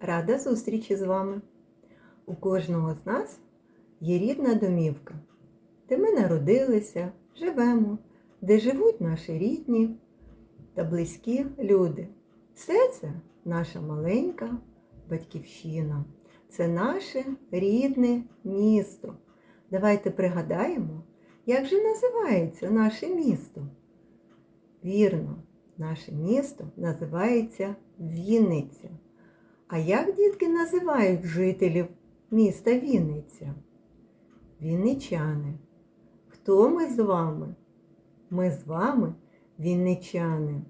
Рада зустрічі з вами. У кожного з нас є рідна домівка, де ми народилися, живемо, де живуть наші рідні та близькі люди. Все це наша маленька батьківщина. Це наше рідне місто. Давайте пригадаємо, як же називається наше місто. Вірно, наше місто називається Вінниця. А як дітки називають жителів міста Вінниця? Вінничани. Хто ми з вами? Ми з вами вінничани.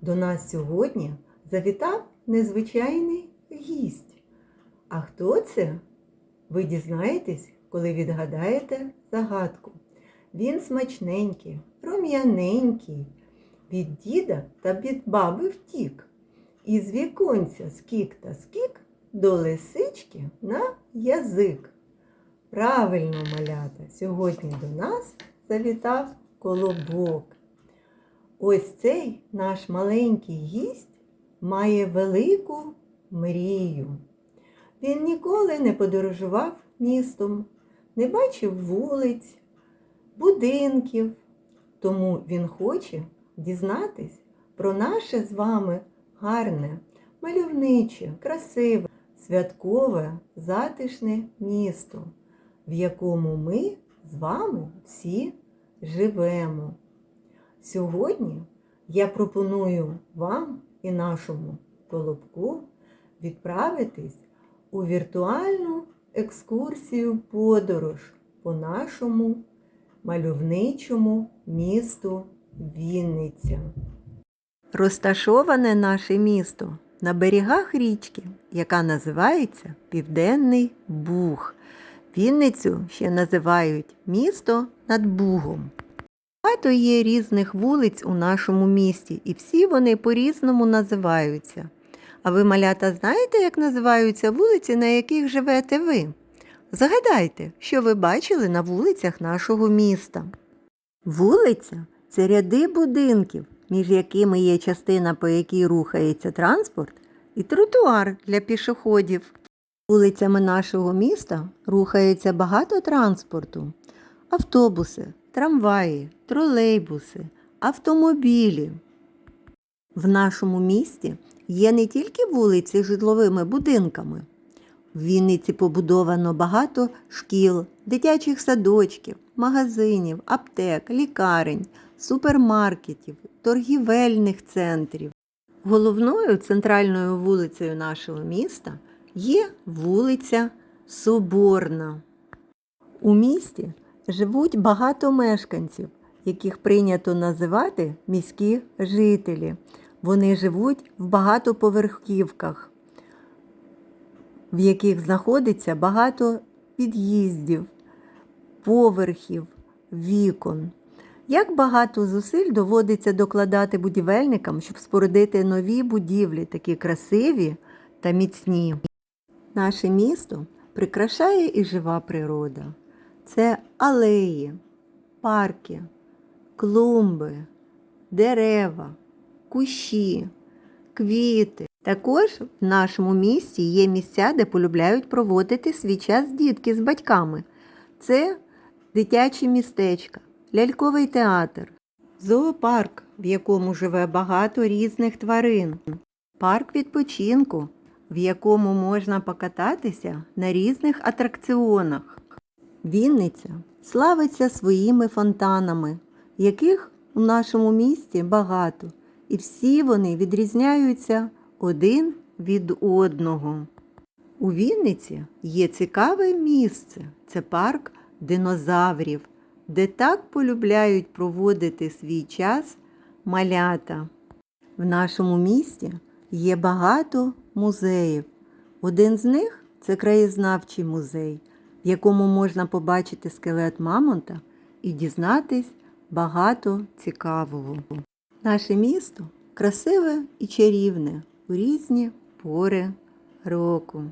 До нас сьогодні завітав незвичайний гість. А хто це? Ви дізнаєтесь, коли відгадаєте загадку. Він смачненький, рум'яненький, від діда та від баби втік. Із віконця скік та скік до лисички на язик. Правильно, малята, сьогодні до нас завітав колобок. Ось цей наш маленький гість має велику мрію. Він ніколи не подорожував містом, не бачив вулиць, будинків. Тому він хоче дізнатись про наше з вами гарне, мальовниче, красиве, святкове, затишне місто, в якому ми з вами всі живемо. Сьогодні я пропоную вам і нашому колобку відправитись у віртуальну екскурсію подорож по нашому мальовничому місту Вінниця. Розташоване наше місто на берегах річки, яка називається Південний Буг. Вінницю ще називають місто над Бугом. Багато є різних вулиць у нашому місті, і всі вони по-різному називаються. А ви, малята, знаєте, як називаються вулиці, на яких живете ви? Загадайте, що ви бачили на вулицях нашого міста. Вулиця це ряди будинків, між якими є частина, по якій рухається транспорт, і тротуар для пішоходів. Вулицями нашого міста рухається багато транспорту: автобуси, трамваї, тролейбуси, автомобілі. В нашому місті є не тільки вулиці з житловими будинками. В Вінниці побудовано багато шкіл, дитячих садочків, магазинів, аптек, лікарень, супермаркетів, торгівельних центрів. Головною центральною вулицею нашого міста є вулиця Соборна. У місті живуть багато мешканців, яких прийнято називати міські жителі. Вони живуть в багатоповерхівках, в яких знаходиться багато під'їздів, поверхів, вікон. Як багато зусиль доводиться докладати будівельникам, щоб спорудити нові будівлі, такі красиві та міцні. Наше місто прикрашає і жива природа. Це алеї, парки, клумби, дерева, кущі, квіти. Також в нашому місті є місця, де полюбляють проводити свій час дітки з батьками. Це дитячі містечка, ляльковий театр, зоопарк, в якому живе багато різних тварин, парк відпочинку, в якому можна покататися на різних атракціонах. Вінниця славиться своїми фонтанами, яких у нашому місті багато, і всі вони відрізняються один від одного. У Вінниці є цікаве місце це парк динозаврів, де так полюбляють проводити свій час малята. В нашому місті є багато музеїв. Один з них це краєзнавчий музей, в якому можна побачити скелет мамонта і дізнатись багато цікавого. Наше місто красиве і чарівне у різні пори року.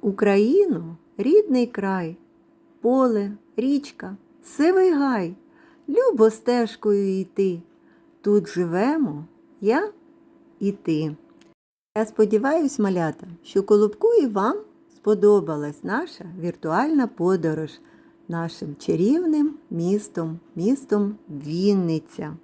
Україну рідний край, поле, річка, сивий гай, любо стежкою йти. Тут живемо я і ти. Я сподіваюсь, малята, що Колобку і вам сподобалась наша віртуальна подорож нашим чарівним містом, містом Вінниця.